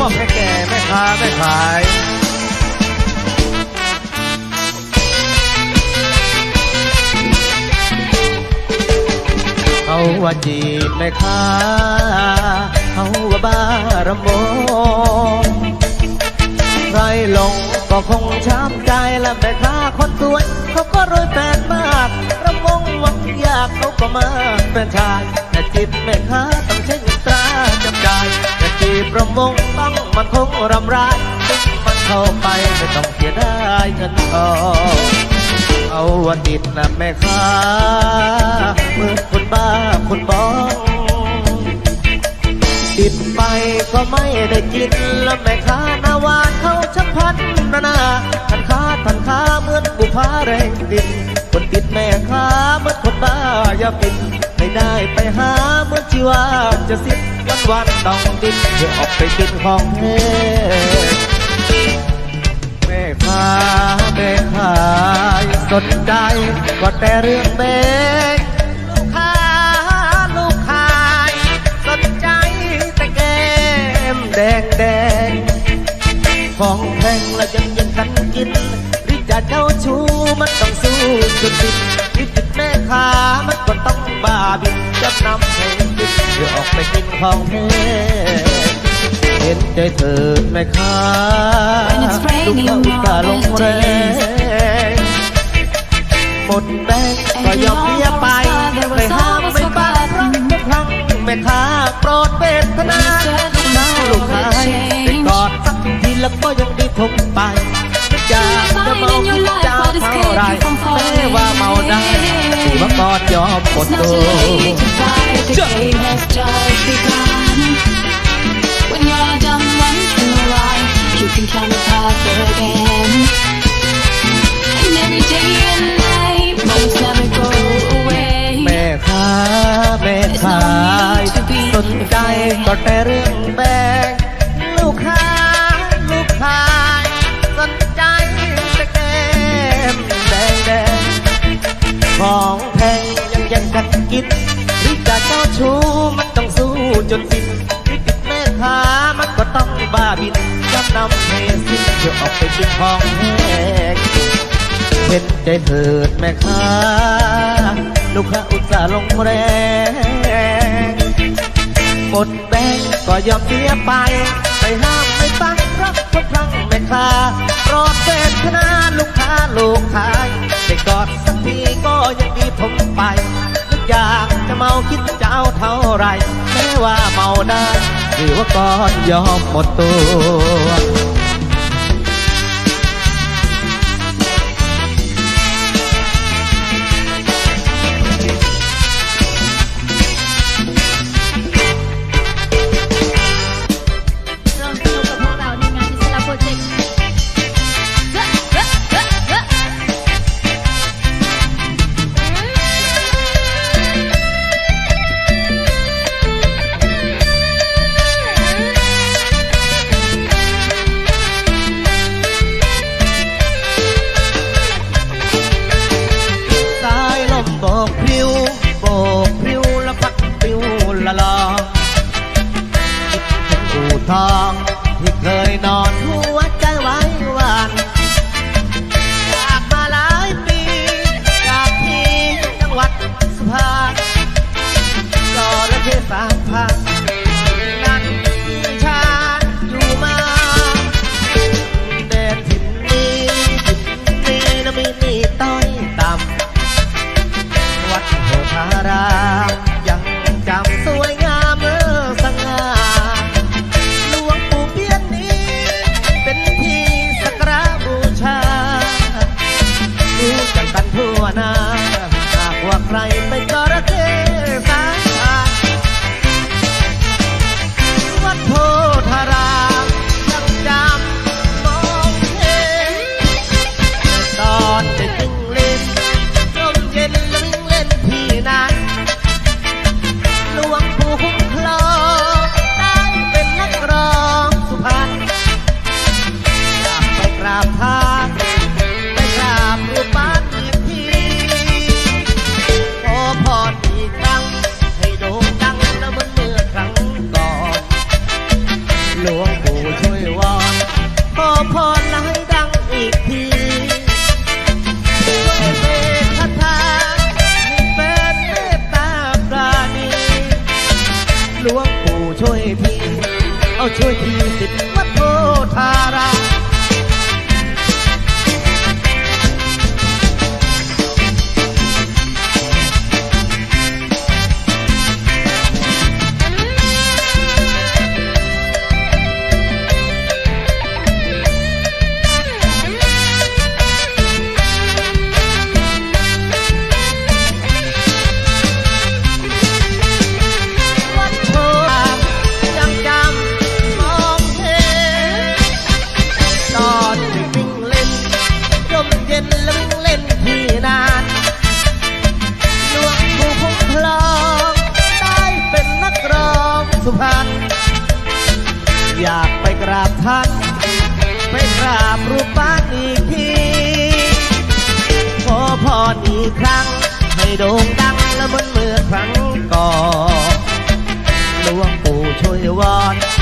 มอบให้แก่แม่ค้าแม่ขายเขาว่าจีบแม่ค้าเขาว่าบ้ารำวงใครลงก็คงช้ำใจและแม่ค้าคนสวยเขาก็รวยแฟนมากรำวงวังอยากเขาก็มาเป็นชายแต่จีบแม่ค้าต้องใช้เงินตราจำใจายแต่จีบรำวงต้องมันคงรำไรมันเข้าไปไม่ต้องเสียดายเงินทองเอาวันดิบนะแม่ค้าเหมื่อนคนบ้าคนบองติดไปก็ไม่ได้กินแล้วแม่ค้านาวานเขาช่างพันนานาทันค้าทันค้าเหมือนบุพาแรงดินคนติดแม่ค้าเหมือนคนบ้าอย่าปิด ไม่ได้ไปหาเมื่อชีว่าจะสิ้นวันวันต้องดิ้นเพื่อออกไปกินของแท้แม่ค้าแม่ขายสนใจก็แต่เรื่องแบงลูกค้าลูกขายสนใจแต่แก้มแดงแดงของแพงแล้วยังยังกันกินริจะเจ้าชู้มันต้องสู้จนติดริจิตแม่ค้ามันก็ต้อง บ้าบินจำนำให้กินเพื่อออกไปกินของแพงเห็นใจเถิดแม่ค้า When it's raining ลูกเขาอุตส่าห์ลงแรงหมดแบงก็ยอมเพียไปไม่ห้ามไม่บ้ารักไม่พลังไม่ค้าโปรดเวทนาน้าลูกชายได้กอดสักทีแล้วก็ยังดีทงไปไม่อยากจะ เมาคิดจะเท่าไรแม้ว่าเมาได้ถือว่ากอดยอมหมด It's ตั not ว too late to fight, the game has สิ้นเพื่ออกไปกินของแพงเห็นใจเถิดแม่ค้า ลูกค้าอุตส่าห์ลงแรงหมดแบงก็ยอมเสียไปไปห้ามไม่ฟังรักทุกครั้งแม่ค้าโปรดเวทนาลูกค้าลูกขายได้กอดสักทีก็ยังดีผมไปนึกอยากจะเมาคิดจะเอาเท่าไรแม้ว่าเมาได้หรือว่าก่อนยอมหมดตัว อีกครั้ง ให้โด่งดังและเหมือนเมื่อครั้งก่อนหลวงปู่ช่วยวอน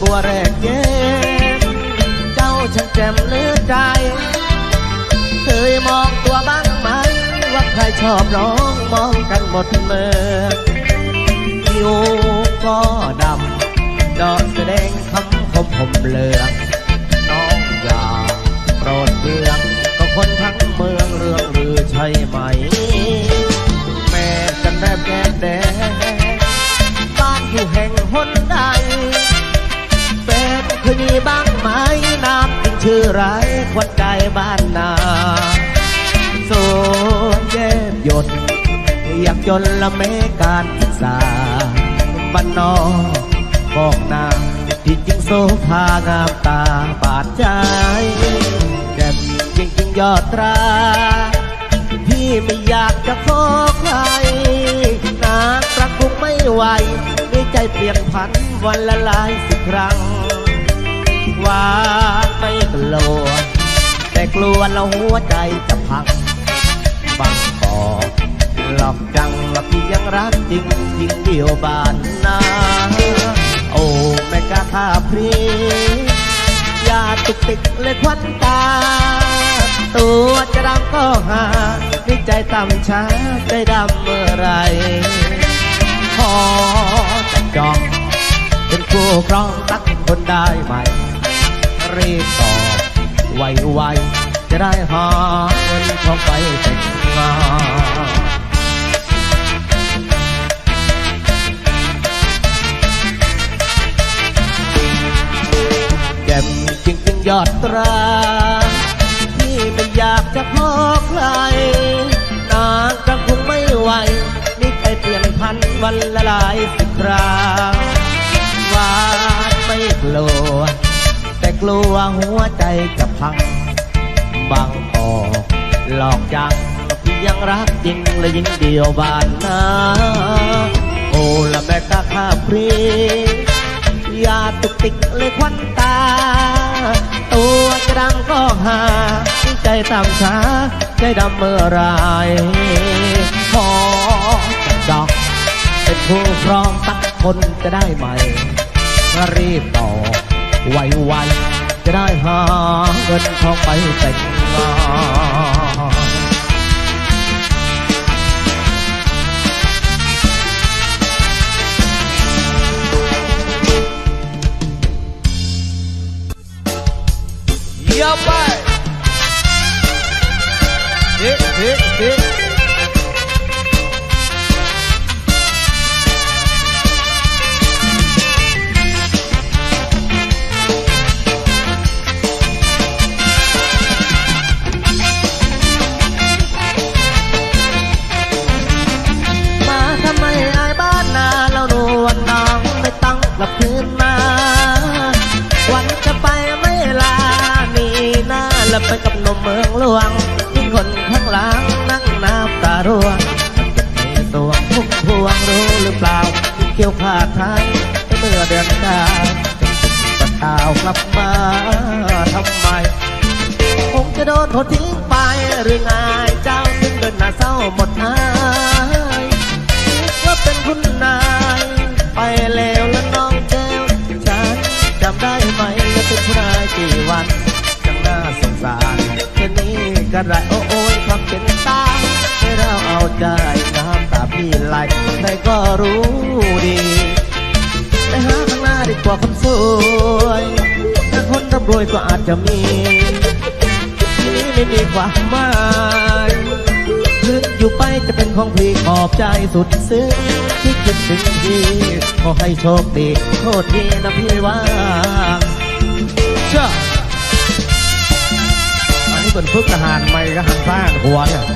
บัวแรกเย็นเจ้าช่างแจ่มเลือใจ เคยมองตัวบ้างไหมว่าใครชอบร้องมองกันหมดเมืองคิ้วก็ดำดอกแสดงคำคมผมเหลืองน้องอย่าโปรดเรื่องก็คนทั้งเมืองเรื่องลือใช่ไหม จนละเมการศึกษาบ้านนอกบอกนางที่จริงโซภางามตาบาดใจแจ่มจริงจริงยอดตราพี่ไม่อยากจะขอใครนานรักคงไม่ไหวด้วยใจเปลี่ยนพันวันละหลายสิครั้งว่าไม่กลัว แต่กลัวเราหัวใจจะพังบาง หลอกจังว่าพี่ยังรักจริงยิงเดียวบานนาโอ้แม่กาท่าพรีอย่าตุกติกเลยควันตา ตัวจะดำก็หาในใจต่ำช้าใจดำเมื่อไรขอจะจองเป็นคู่ครองตักคนได้ไหม รีบตอบไวๆจะได้หาเงินทองไปแต่งงาน ยอดตราที่ไม่อยากจะขอใครนานก็คงไม่ไหวนี่ใจเปลี่ยนพันวันละหลายสิบครั้งหวานไม่กลัว แต่กลัวหัวใจจะพัง บางออกหลอกจังพี่ยังรักจริงและยิ่งเดียวบานนาโอละแม่กาข้าพรียาตุกติกเลยควันตา ตัวจะดังก็หา ใจต่ำช้า ใจดำเมื่อไรขอจับดอก เป็นผู้ครองตักคนจะได้ไหมรีบต่อบไวๆจะได้หาเงินทองไปแต่งงาน ลวงที่คนข้างหลังนั่งน้ำตาร่วงมีสวงทุกพวงรู้หรือเปล่าที่เกี่ยวขาดไทยเมื่อเดือนดาวจะตาวกลับมาทำไมคงจะโดนเขาทิ้งไปหรือไงเจ้าถึงเดินหน้าเศร้าหมดอายว่าเป็นคุณนายไปแล้วแล้วน้องแก้วฉันจำได้ไหมว่าเป็นผู้นายกี่วัน นี้ก็ไรโอ้โอยทำเป็นตาให้เราเอาใจน้ำตาพี่ไหลใครก็รู้ดีไปหาข้างหน้าดีกว่าคนสวยถ้าคนร่ำรวยก็อาจจะมีที่นี้ไม่มีความหมายคืนอยู่ไปจะเป็นของพี่ขอบใจสุดซึ้งที่คิดถึงพี่ขอให้โชคดีโทษทีนะพี่ว่าเชื่อ เป็นพึกทหารไม่ก็หันบ้านหัวเนี่ยม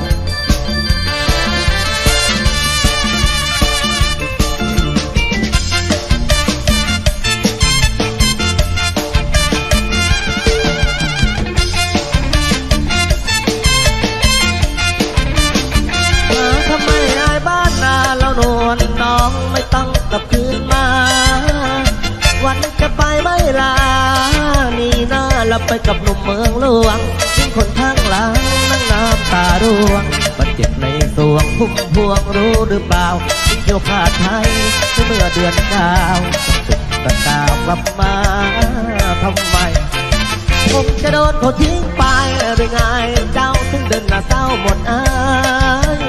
าทำไมอายบ้านนาแล้วนน้องไม่ต้องกลับคืนมาวันจะไปไม่ลานี่นาเราไปกับหนุ่มเมืองหลวง วงบาดเจ็บในสวงพุ่มพวงรู้หรือเปล่าทิ้งเที่ยวขาดไทยเมื่อเดือนเก้าสุดตะกาวกลับมาทำไมคงจะโดนเขาทิ้งไปหรือไงเจ้าถึงเดินหน้าเศร้าหมดอาย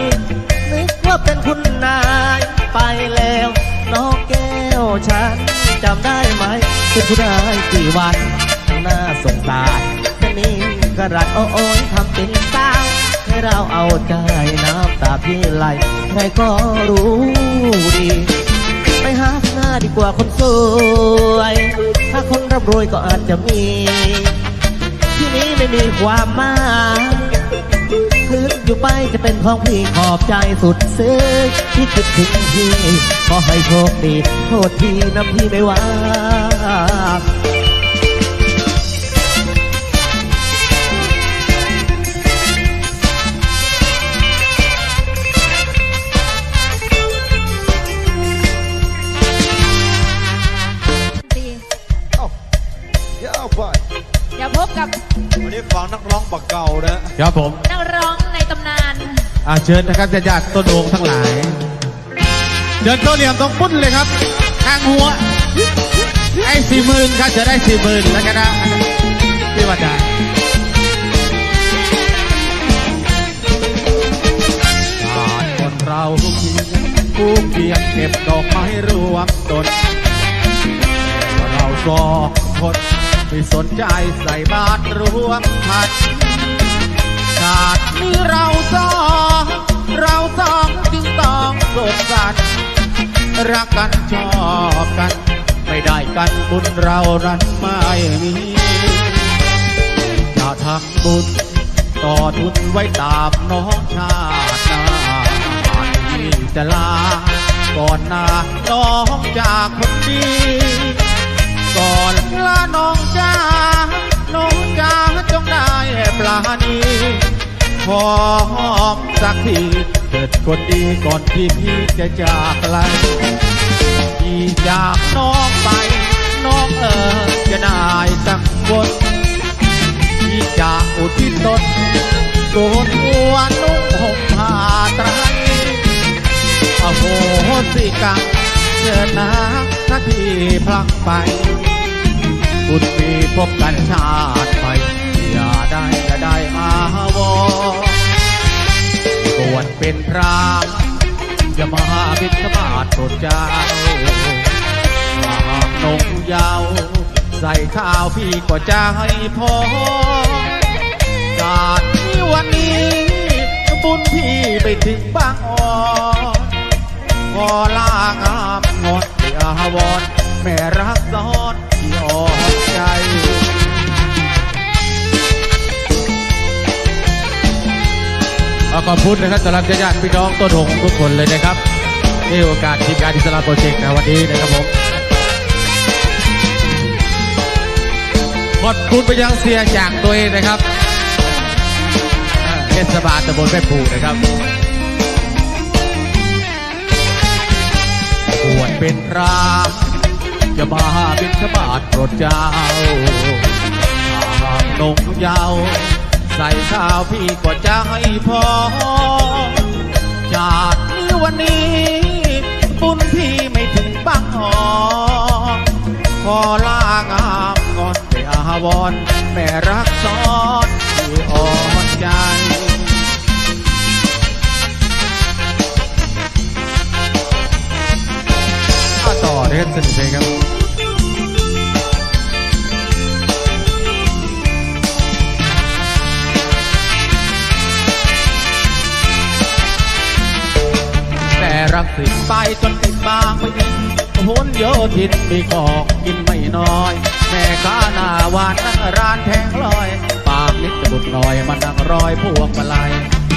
นึกว่าเป็นคุณนายไปแล้วน้องแก้วฉันจำได้ไหมเป็นผู้ได้กี่วันหน่าสงสารแค่นี้ก็รักโอ้ยทำเป็นสาวให้ เราเอาใจน้ำตาพี่ไหลใครก็รู้ดี ไปหาหน้าดีกว่าคนสวย ถ้าคนร่ำรวยก็อาจจะมี ที่นี้ไม่มีความหมายคืนอยู่ไปจะเป็นของพี่ขอบใจสุดซึ้งที่คิดถึงพี่ขอให้โชคดีโทษทีนะพี่ไม่ว่า ฟังนักร้องบักเก่านะครับผม นักร้องในตำนานอาเชิญนะครับญาติๆต้นโงทั้งหลายเดินโต๊ะเหลี่ยมตรงปุ้นเลยครับข้างหัว ไอ้สี่หมื่นครับจะได้สี่หมื่นแล้วกันนะพี่ว่าได้ชาติคนเราผู้เพียงเก็บดอกไม้รวมตนเราสองคน ไม่สนใจใส่บาตรรวมพันชาตินี้เราสองเราสองจึงต้องสดสันรักกันชอบกัน ไม่ได้กันบุญเรานั้นไม่มีจะทำบุญต่อทุนไว้ตามน้องชาติหน้าที่จะลาก่อนหน้าน้องจากคนดี ก่อนลาน้องจ้าน้องจ้าจงได้ปลานีขอหอมสักทีเกิดคนดีก่อนที่พี่จะจากไกลพี่จากน้องไป น้องเออจะได้สักคนพี่จะอุทิศตนโกนหัวนุ่งห่มผ้าไตรอโหสิกรรมเชิญนะ ถ้าที่พลังไปบุญมีพบกันชาติไปอย่าได้อย่าได้อาวอบวชเป็นพรามอย่ามาบิดขมาศโปรดเจ้าหากนงยาว ใส่ข้าวพี่ก็จะให้พอศาสตร์นี้วันนี้บุญพี่ไปถึงบางอ่อ อลางามงดที่อาวรณ์แม่รักซ้อนที่อ่อนใจขอบคุณนะครับสำหรับญาติพี่น้องต้นหงทุกคนเลยนะครับนี่โอกาสทีมงานอิสระโปรเจกต์ในวันนี้นะครับผมขอบคุณไปยังเสียจากตัวเองนะครับอ่าเทศบาลตำบลแม่ปูนะครับ วชเป็นพรามอย่ามาบินชบาทโปรดเจ้าหากนงยาว ใส่ข้าวพี่ก็จะให้พอจากนี้วันนี้บุญพี่ไม่ถึงบางหอขอลางามก่อนไปอาวรณ์แม่รักซ้อน ต่อเรื่องสนุกเลงครับแต่รักสิตไปจนติดบางไปนิดหุนโยธินมีของกินไม่น้อย แม่ค้าหน้าหวานนั่งร้านแทงลอย ปากนิดจะบุดหน่อยมานั่งรอยพวงมาลัย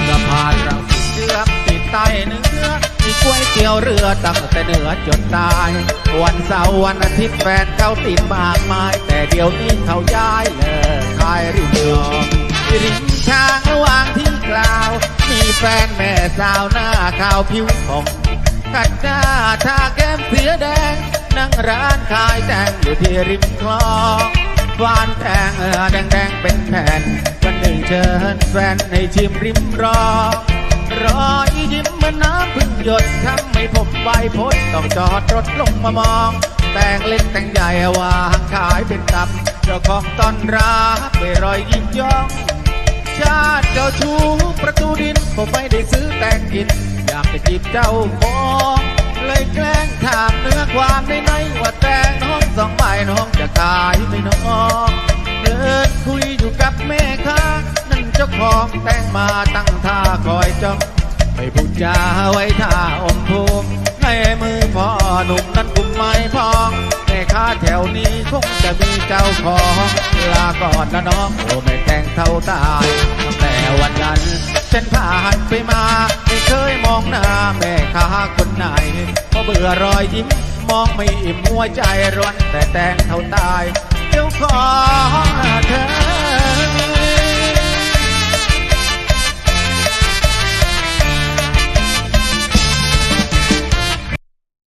สะพานรังสิตเชือกติดใต้เนื้อ ก๋วยเตี๋ยวเรือตั้งแต่เหนือจนใตายวันเสาร์วันอาทิตย์แฟนเขาติดมากมาย แต่เดี๋ยวนี้เขาย้ายเลิกขายริมคลองริมทางระหว่างที่กล่าว มีแฟนแม่สาวหน้าขาวผิวผ่องกัดหน้าทาแก้มเสือแดง นั่งร้านขายแตงอยู่ที่ริมคลองหวานแตงเออแดงแดงๆเป็นแผ่นวันหนึ่งเชิญแฟนให้ชิมริมรอ รอยยิ้มเหมือนน้ำพึ่งหยดทำให้ผมใบพดต้องจอดรถลงมามอง แต่งเล็กแต่งใหญ่วางขายเป็นตับเจ้าของต้อนรับไปรอยยิ้มย่องชาติเจ้าชู้ประตูดินผมไม่ได้ซื้อแต่งกินอยากจะจีบเจ้าของเลยแกล้งถามเนื้อความในในว่าแต่งน้องสองใบน้องจะขายไหม่น้องเดินคุยอยู่กับแม่ค้า จ้าของแต่งมาตั้งท่าคอยจ้องไม่พูดจาไว้ท่าอมภูมิในมือพ่อหนุ่มนั้นกุมไม้พองแม่ค้าแถวนี้คงจะมีเจ้าของลาก่อนนะน้องโอ้ไม่แต่งเท่าตายตั้งแต่วันนั้นฉันผ่านไปมาไม่เคยมองหน้าแม่ค้าคนไหนเพราะเบื่อรอยยิ้มมองไม่อิ่มหัวใจร้อนแต่แต่งเท่าตายเดี๋ยวขอ